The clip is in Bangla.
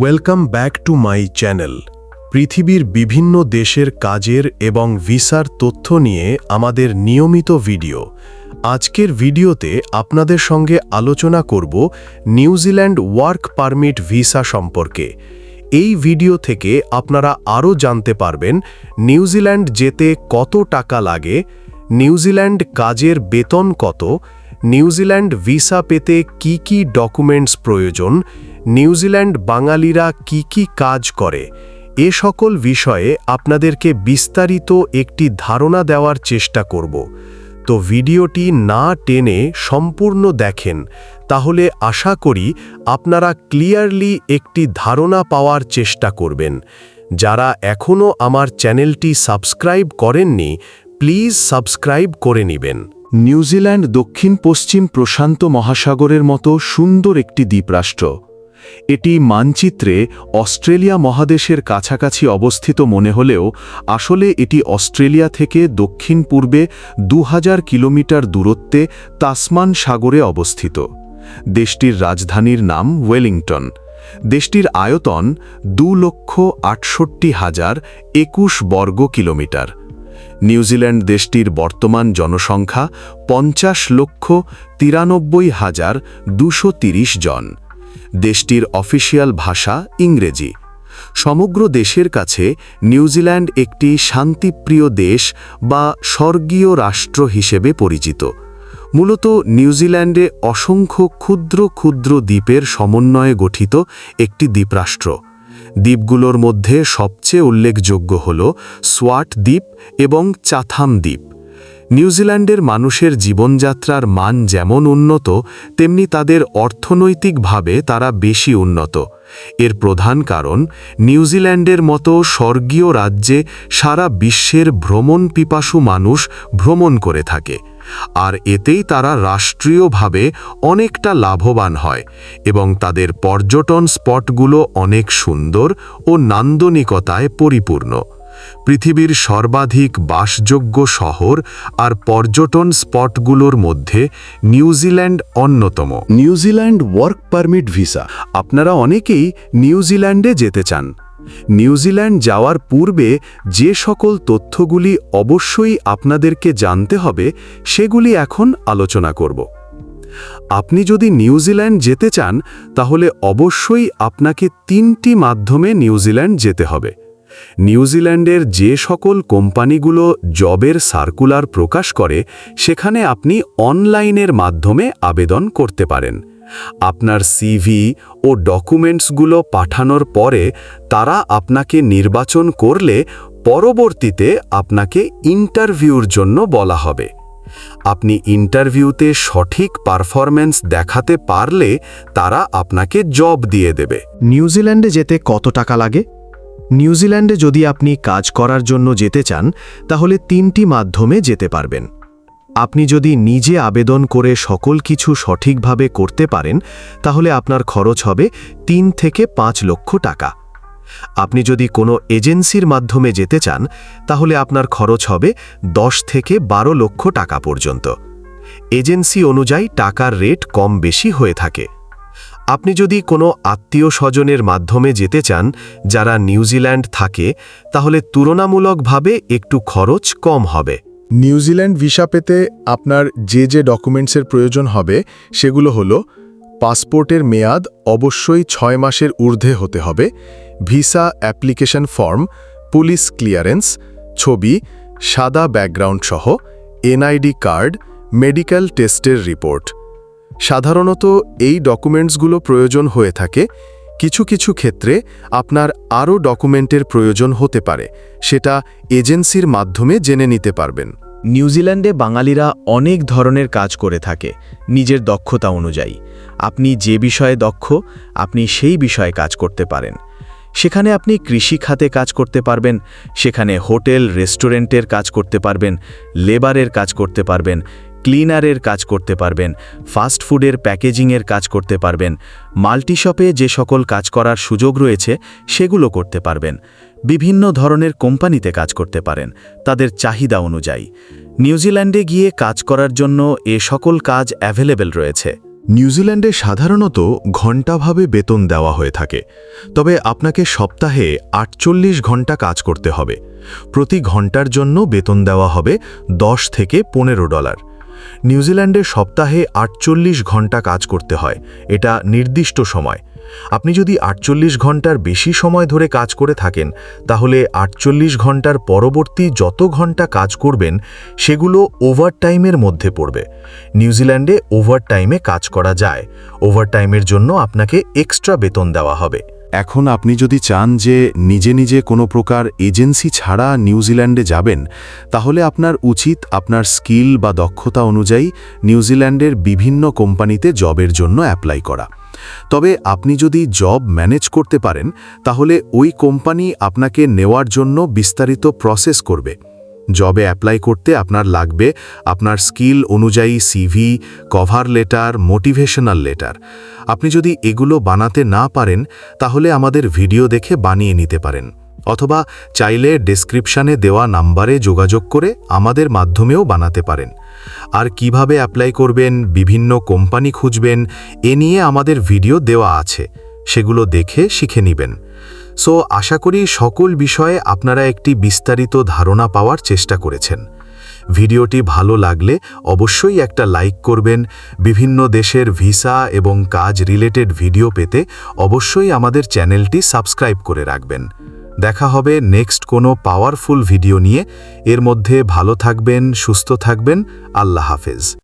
Welcome back to my channel পৃথিবীর বিভিন্ন দেশের কাজের এবং ভিসার তথ্য নিয়ে আমাদের নিয়মিত ভিডিও। আজকের ভিডিওতে আপনাদের সঙ্গে আলোচনা করব নিউজিল্যান্ড ওয়ার্ক পারমিট ভিসা সম্পর্কে। এই ভিডিও থেকে আপনারা আরও জানতে পারবেন নিউজিল্যান্ড যেতে কত টাকা লাগে, নিউজিল্যান্ড কাজের বেতন কত নিউজিল্যান্ড ভিসা পেতে কি কি ডকুমেন্টস প্রয়োজন, নিউজিল্যান্ড বাঙালিরা কি কি কাজ করে, এ সকল বিষয়ে আপনাদেরকে বিস্তারিত একটি ধারণা দেওয়ার চেষ্টা করব। তো ভিডিওটি না টেনে সম্পূর্ণ দেখেন, তাহলে আশা করি আপনারা ক্লিয়ারলি একটি ধারণা পাওয়ার চেষ্টা করবেন। যারা এখনও আমার চ্যানেলটি সাবস্ক্রাইব করেননি, প্লিজ সাবস্ক্রাইব করে নেবেন। নিউজিল্যান্ড দক্ষিণ পশ্চিম প্রশান্ত মহাসাগরের মতো সুন্দর একটি দ্বীপরাষ্ট্র। এটি মানচিত্রে অস্ট্রেলিয়া মহাদেশের কাছাকাছি অবস্থিত মনে হলেও আসলে এটি অস্ট্রেলিয়া থেকে দক্ষিণ পূর্বে দু হাজার কিলোমিটার দূরত্বে তাসমান সাগরে অবস্থিত। দেশটির রাজধানীর নাম ওয়েলিংটন। দেশটির আয়তন দু লক্ষ আটষট্টি হাজার একুশ বর্গ কিলোমিটার। নিউজিল্যান্ড দেশটির বর্তমান জনসংখ্যা পঞ্চাশ লক্ষ তিরানব্বই হাজার দুশো জন। দেশটির অফিসিয়াল ভাষা ইংরেজি। সমগ্র দেশের কাছে নিউজিল্যান্ড একটি শান্তিপ্রিয় দেশ বা স্বর্গীয় রাষ্ট্র হিসেবে পরিচিত। মূলত নিউজিল্যান্ডে অসংখ্য ক্ষুদ্র ক্ষুদ্র দ্বীপের সমন্বয়ে গঠিত একটি দ্বীপরাষ্ট্র। দ্বীপগুলোর মধ্যে সবচেয়ে উল্লেখযোগ্য হল সোয়াট দ্বীপ এবং চাথাম দ্বীপ। নিউজিল্যান্ডের মানুষের জীবনযাত্রার মান যেমন উন্নত, তেমনি তাদের অর্থনৈতিকভাবে তারা বেশি উন্নত। এর প্রধান কারণ নিউজিল্যান্ডের মতো স্বর্গীয় রাজ্যে সারা বিশ্বের ভ্রমণ পিপাসু মানুষ ভ্রমণ করে থাকে। আর এতেই তারা রাষ্ট্রীয়ভাবে অনেকটা লাভবান হয় এবং তাদের পর্যটন স্পটগুলো অনেক সুন্দর ও নান্দনিকতায় পরিপূর্ণ। পৃথিবীর সর্বাধিক বাসযোগ্য শহর আর পর্যটন স্পটগুলোর মধ্যে নিউজিল্যান্ড অন্যতম। New Zealand work permit visa. আপনারা অনেকেই নিউজিল্যান্ডে যেতে চান। নিউজিল্যান্ড যাওয়ার পূর্বে যে সকল তথ্যগুলি অবশ্যই আপনাদেরকে জানতে হবে, সেগুলি এখন আলোচনা করব। আপনি যদি নিউজিল্যান্ড যেতে চান, তাহলে অবশ্যই আপনাকে তিনটি মাধ্যমে নিউজিল্যান্ড যেতে হবে। নিউজিল্যান্ডের যে সকল কোম্পানিগুলো জবের সার্কুলার প্রকাশ করে, সেখানে আপনি অনলাইনের মাধ্যমে আবেদন করতে পারেন। আপনার সিভি ও ডকুমেন্টসগুলো পাঠানোর পরে তারা আপনাকে নির্বাচন করলে পরবর্তীতে আপনাকে ইন্টারভিউর জন্য বলা হবে। আপনি ইন্টারভিউতে সঠিক পারফরম্যান্স দেখাতে পারলে তারা আপনাকে জব দিয়ে দেবে। নিউজিল্যান্ডে যেতে কত টাকা লাগে? নিউজিল্যান্ডে যদি আপনি কাজ করার জন্য যেতে চান, তাহলে তিনটি মাধ্যমে যেতে পারবেন। আপনি যদি নিজে আবেদন করে সকল কিছু সঠিকভাবে করতে পারেন, তাহলে আপনার খরচ হবে তিন থেকে পাঁচ লক্ষ টাকা। আপনি যদি কোনো এজেন্সির মাধ্যমে যেতে চান, তাহলে আপনার খরচ হবে দশ থেকে বারো লক্ষ টাকা পর্যন্ত। এজেন্সি অনুযায়ী টাকার রেট কম বেশি হয়ে থাকে। আপনি যদি কোনো আত্মীয় স্বজনের মাধ্যমে যেতে চান, যারা নিউজিল্যান্ড থাকে, তাহলে তুলনামূলকভাবে একটু খরচ কম হবে। নিউজিল্যান্ড ভিসা পেতে আপনার যে যে ডকুমেন্টসের প্রয়োজন হবে, সেগুলো হলো পাসপোর্টের মেয়াদ অবশ্যই ছয় মাসের ঊর্ধ্বে হতে হবে, visa application form, police clearance, ছবি, সাদা ব্যাকগ্রাউন্ড সহ, এনআইডি কার্ড, মেডিকেল টেস্টের রিপোর্ট। সাধারণত এই ডকুমেন্টসগুলো প্রয়োজন হয়ে থাকে কিছু কিছু ক্ষেত্রে আপনার আরও ডকুমেন্টের প্রয়োজন হতে পারে, সেটা এজেন্সির মাধ্যমে জেনে নিতে পারবেন। নিউজিল্যান্ডে বাঙালিরা অনেক ধরনের কাজ করে থাকে, নিজের দক্ষতা অনুযায়ী। আপনি যে বিষয়ে দক্ষ, আপনি সেই বিষয়ে কাজ করতে পারেন। সেখানে আপনি কৃষি খাতে কাজ করতে পারবেন, সেখানে হোটেল, রেস্টুরেন্টের কাজ করতে পারবেন, লেবারের কাজ করতে পারবেন ক্লিনারের কাজ করতে পারবেন, ফাস্ট ফুডের প্যাকেজিংয়ের কাজ করতে পারবেন, মাল্টিশপে যে সকল কাজ করার সুযোগ রয়েছে সেগুলো করতে পারবেন। বিভিন্ন ধরনের কোম্পানিতে কাজ করতে পারেন, তাদের চাহিদা অনুযায়ী। নিউজিল্যান্ডে গিয়ে কাজ করার জন্য এ সকল কাজ অ্যাভেলেবেল রয়েছে। নিউজিল্যান্ডে সাধারণত ঘণ্টাভাবে বেতন দেওয়া হয়ে থাকে, তবে আপনাকে সপ্তাহে আটচল্লিশ ঘণ্টা কাজ করতে হবে। প্রতি ঘণ্টার জন্য বেতন দেওয়া হবে দশ থেকে পনেরো ডলার। নিউজিল্যান্ডে সপ্তাহে আটচল্লিশ ঘণ্টা কাজ করতে হয়। এটা নির্দিষ্ট সময়। আপনি যদি আটচল্লিশ ঘণ্টার বেশি সময় ধরে কাজ করে থাকেন, তাহলে আটচল্লিশ ঘণ্টার পরবর্তী যত ঘণ্টা কাজ করবেন, সেগুলো ওভারটাইমের মধ্যে পড়বে। নিউজিল্যান্ডে ওভারটাইমে কাজ করা যায়। ওভারটাইমের জন্য আপনাকে এক্সট্রা বেতন দেওয়া হবে। এখন আপনি যদি চান যে নিজে নিজে কোনো প্রকার এজেন্সি ছাড়া নিউজিল্যান্ডে যাবেন, তাহলে আপনার উচিত আপনার স্কিল বা দক্ষতা অনুযায়ী নিউজিল্যান্ডের বিভিন্ন কোম্পানিতে জবের জন্য অ্যাপ্লাই করা। তবে আপনি যদি জব ম্যানেজ করতে পারেন, তাহলে ওই কোম্পানি আপনাকে নেওয়ার জন্য বিস্তারিত প্রসেস করবে। জবে অ্যাপ্লাই করতে আপনার লাগবে আপনার স্কিল অনুযায়ী CV cover letter motivational letter আপনি যদি এগুলো বানাতে না পারেন, তাহলে আমাদের ভিডিও দেখে বানিয়ে নিতে পারেন। অথবা চাইলে ডেসক্রিপশানে দেওয়া নাম্বারে যোগাযোগ করে আমাদের মাধ্যমেও বানাতে পারেন। আর কীভাবে অ্যাপ্লাই করবেন, বিভিন্ন কোম্পানি খুঁজবেন, এ নিয়ে আমাদের ভিডিও দেওয়া আছে। সেগুলো দেখে শিখে নেবেন। সো আশা করি সকল বিষয়ে আপনারা একটি বিস্তারিত ধারণা পাওয়ার চেষ্টা করেছেন। ভিডিওটি ভালো লাগলে অবশ্যই একটা লাইক করবেন। বিভিন্ন দেশের ভিসা এবং কাজ রিলেটেড ভিডিও পেতে অবশ্যই আমাদের চ্যানেলটি সাবস্ক্রাইব করে রাখবেন। দেখা হবে নেক্সট কোনো পাওয়ারফুল ভিডিও নিয়ে। এর মধ্যে ভালো থাকবেন, সুস্থ থাকবেন। আল্লাহ হাফেজ।